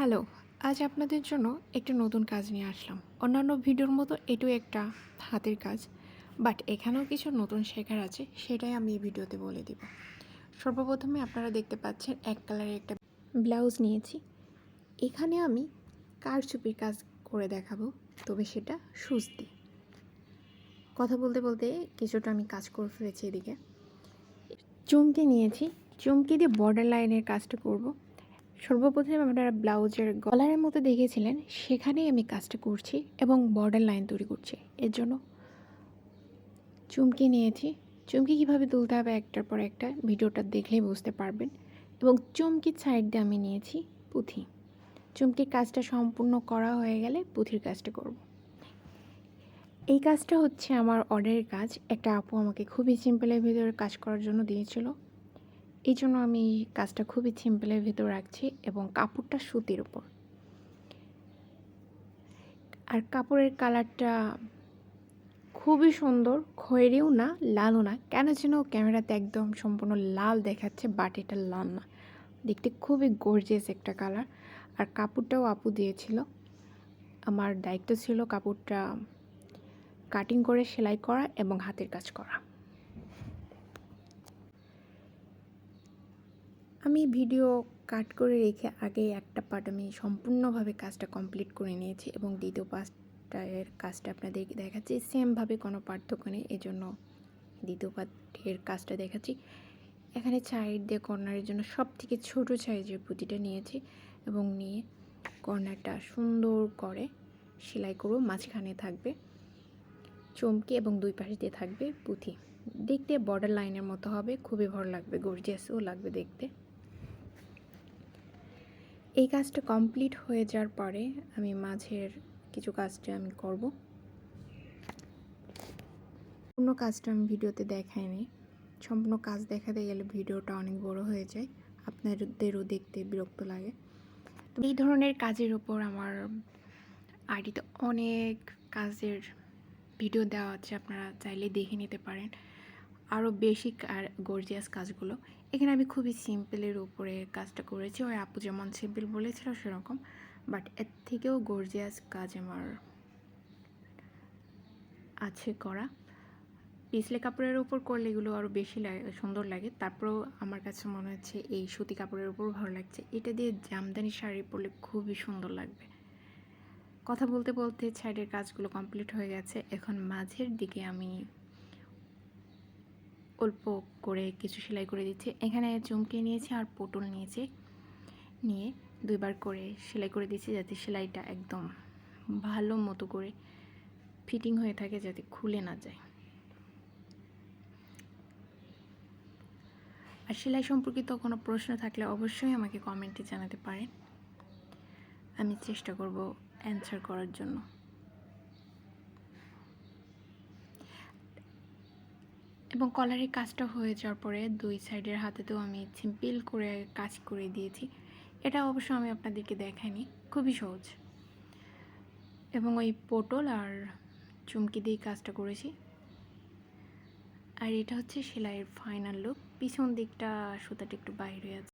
Hello, আজ আপনাদের জন্য একটি নতুন কাজ নিয়ে আসলাম। অন্যান্য ভিডিওর মতো এটাও একটা হাতের কাজ বাট এখানেও কিছু নতুন শেখার আছে, সেটাই আমি এই ভিডিওতে বলে দিব। সর্বপ্রথমে আপনারা দেখতে পাচ্ছেন এক কালারের একটা ব্লাউজ নিয়েছি। এখানে আমি কারচুপির কাজ করে দেখাবো, তবে সেটা সুচ দিয়ে। কথা বলতে বলতে কিছুটা আমি কাজ করে ফেলেছি এদিকে। চুমকি নিয়েছি, চুমকি দিয়ে বর্ডার লাইনের কাজটা করব। সর্বপ্রথমে আপনারা ব্লাউজের গলারের মতো দেখেছিলেন, সেখানেই আমি কাজটা করছি এবং বর্ডার লাইন তৈরি করছি। এর জন্য চুমকি নিয়েছি। চুমকি কীভাবে তুলতে হবে একটার পর একটা ভিডিওটা দেখলেই বুঝতে পারবেন। এবং চুমকির সাইড আমি নিয়েছি পুঁথি। চুমকির কাজটা সম্পূর্ণ করা হয়ে গেলে পুঁথির কাজটা করব। এই কাজটা হচ্ছে আমার অর্ডারের কাজ। একটা আপু আমাকে খুবই সিম্পলের ভিতরে কাজ করার জন্য দিয়েছিল। এই জন্য আমি কাজটা খুবই সিম্পলের ভিতর রাখছি এবং কাপড়টা সুতির উপর। আর কাপড়ের কালারটা খুবই সুন্দর, খয়েরিও না, লালও না। কেন যেন ক্যামেরাতে একদম সম্পূর্ণ লাল দেখাচ্ছে বাট এটা লাল না। দেখতে খুবই গর্জিয়াস একটা কালার। আর কাপড়টাও আপু দিয়েছিল। আমার দায়িত্ব ছিল কাপড়টা কাটিং করে সেলাই করা এবং হাতের কাজ করা। আমি ভিডিও কাট করে রেখে আগে একটা পার্ট আমি সম্পূর্ণভাবে কাজটা কমপ্লিট করে নিয়েছি এবং দ্বিতীয় পার্টের কাজটা আপনাদের দেখাচ্ছি। সেমভাবে কোনো পার্থক্য নেই এই জন্য দ্বিতীয় পার্টের কাজটা দেখাচ্ছি। এখানে সাইড দিয়ে কর্নারের জন্য সব থেকে ছোটো সাইজের পুঁতিটা নিয়েছি এবং নিয়ে কর্নারটা সুন্দর করে সেলাই করব, মাঝখানে থাকবে চমকি এবং দুই পাশে দিয়ে থাকবে পুঁথি দেখতে বর্ডার লাইনের মতো হবে, খুবই ভালো লাগবে গর্জিয়াসও লাগবে দেখতে। এই কাজটা কমপ্লিট হয়ে যাওয়ার পরে আমি মাঝের কিছু কাজটা আমি করব। সম্পূর্ণ কাজটা আমি ভিডিওতে দেখাইনি। সম্পূর্ণ কাজ দেখাতে গেলে ভিডিওটা অনেক বড় হয়ে যায়। আপনাদেরও দেখতে বিরক্ত লাগে। এই ধরনের কাজের ওপর আমার আইডিতে অনেক কাজের ভিডিও দেওয়া আছে। আপনারা চাইলে দেখে নিতে পারেন। আরও বেশি আর গর্জিয়াস কাজগুলো। এখানে আমি খুবই সিম্পলের উপরে কাজটা করেছি। ওই আপু যেমন সিম্পল বলেছিল সেরকম। বাট এর থেকেও গর্জিয়াস কাজ আমার আছে করা। পিছলে কাপড়ের উপর করলে এগুলো আরও বেশি সুন্দর লাগে। তারপরেও আমার কাছে মনে হচ্ছে এই সুতি কাপড়ের উপর ভালো লাগছে। এটা দিয়ে জামদানি শাড়ি পরলে খুবই সুন্দর লাগবে। কথা বলতে বলতে সাইডের কাজগুলো কমপ্লিট হয়ে গেছে। এখন মাঝের দিকে আমি অল্প করে কিছু সেলাই করে দিচ্ছি। এখানে চমকে নিয়েছি আর পটল নিয়েছি। নিয়ে দুইবার করে সেলাই করে দিচ্ছি যাতে সেলাইটা একদম ভালো মতো করে ফিটিং হয়ে থাকে যাতে খুলে না যায়। আর সেলাই সম্পর্কিত কোনো প্রশ্ন থাকলে অবশ্যই আমাকে কমেন্টে জানাতে পারেন। আমি চেষ্টা করব অ্যান্সার করার জন্য। এবং কলারের কাজটা হয়ে যাওয়ার পরে দুই সাইডের হাতেতেও আমি সিম্পল করে কাজ করে দিয়েছি। এটা অবশ্য আমি আপনাদেরকে দেখাইনি, খুবই সহজ। এবং ওই পটল আর চুমকি দিয়ে কাজটা করেছি। আর এটা হচ্ছে সেলাইয়ের ফাইনাল লুক পিছন দিকটা সুতাটা একটু বাইরে আছে।